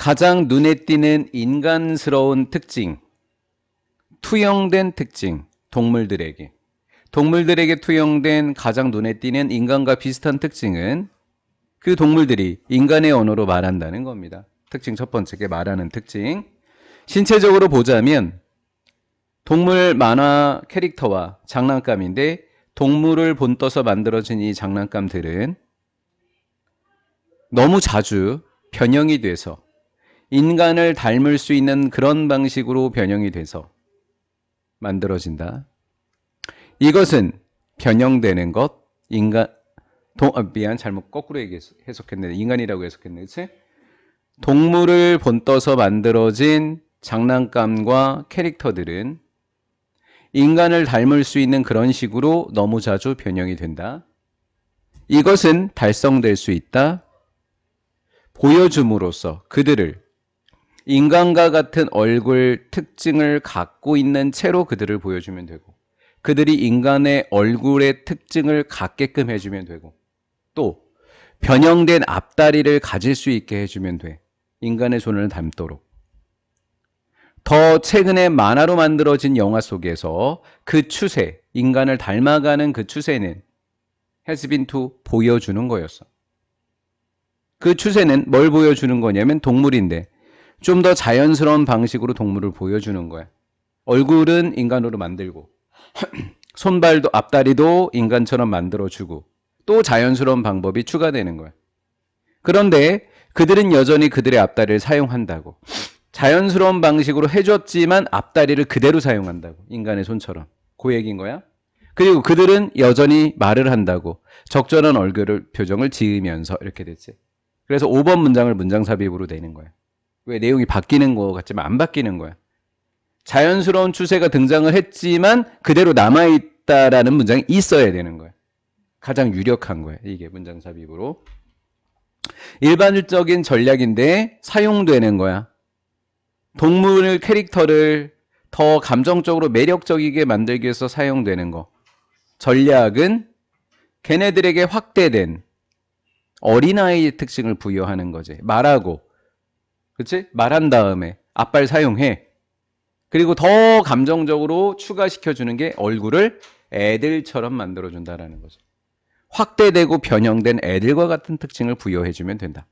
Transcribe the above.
가장 눈에 띄는 인간스러운 특징, 투영된 특징, 동물들에게. 동물들에게 투영된 가장 눈에 띄는 인간과 비슷한 특징은 그 동물들이 인간의 언어로 말한다는 겁니다. 특징 첫 번째, 말하는 특징. 신체적으로 보자면 동물 만화 캐릭터와 장난감인데 동물을 본떠서 만들어진 이 장난감들은 너무 자주 변형이 돼서 인간을 닮을 수 있는 그런 방식으로 변형이 돼서 만들어진다. 이것은 변형되는 것, 인간, 동, 아, 미안, 잘못 거꾸로 해석했네. 인간이라고 해석했네. 그치? 동물을 본떠서 만들어진 장난감과 캐릭터들은 인간을 닮을 수 있는 그런 식으로 너무 자주 변형이 된다. 이것은 달성될 수 있다. 보여줌으로써 그들을 인간과 같은 얼굴 특징을 갖고 있는 채로 그들을 보여주면 되고 그들이 인간의 얼굴의 특징을 갖게끔 해주면 되고 또 변형된 앞다리를 가질 수 있게 해주면 돼. 인간의 손을 닮도록. 더 최근에 만화로 만들어진 영화 속에서 그 추세, 인간을 닮아가는 그 추세는 to 보여주는 거였어. 그 추세는 뭘 보여주는 거냐면 동물인데 좀 더 자연스러운 방식으로 동물을 보여주는 거야. 얼굴은 인간으로 만들고 손발도 앞다리도 인간처럼 만들어주고 또 자연스러운 방법이 추가되는 거야. 그런데 그들은 여전히 그들의 앞다리를 사용한다고. 자연스러운 방식으로 해줬지만 앞다리를 그대로 사용한다고. 인간의 손처럼. 그 얘기인 거야. 그리고 그들은 여전히 말을 한다고. 적절한 얼굴을, 표정을 지으면서 이렇게 됐지. 그래서 5번 문장을 문장 삽입으로 내는 거야. 왜 내용이 바뀌는 거 같지만 안 바뀌는 거야. 자연스러운 추세가 등장을 했지만 그대로 남아있다라는 문장이 있어야 되는 거야. 가장 유력한 거야. 이게 문장 삽입으로. 일반적인 전략인데 사용되는 거야. 동물 캐릭터를 더 감정적으로 매력적이게 만들기 위해서 사용되는 거. 전략은 걔네들에게 확대된 어린아이의 특징을 부여하는 거지. 말하고. 그치? 말한 다음에 앞발 사용해. 그리고 더 감정적으로 추가시켜주는 게 얼굴을 애들처럼 만들어준다라는 거죠. 확대되고 변형된 애들과 같은 특징을 부여해주면 된다.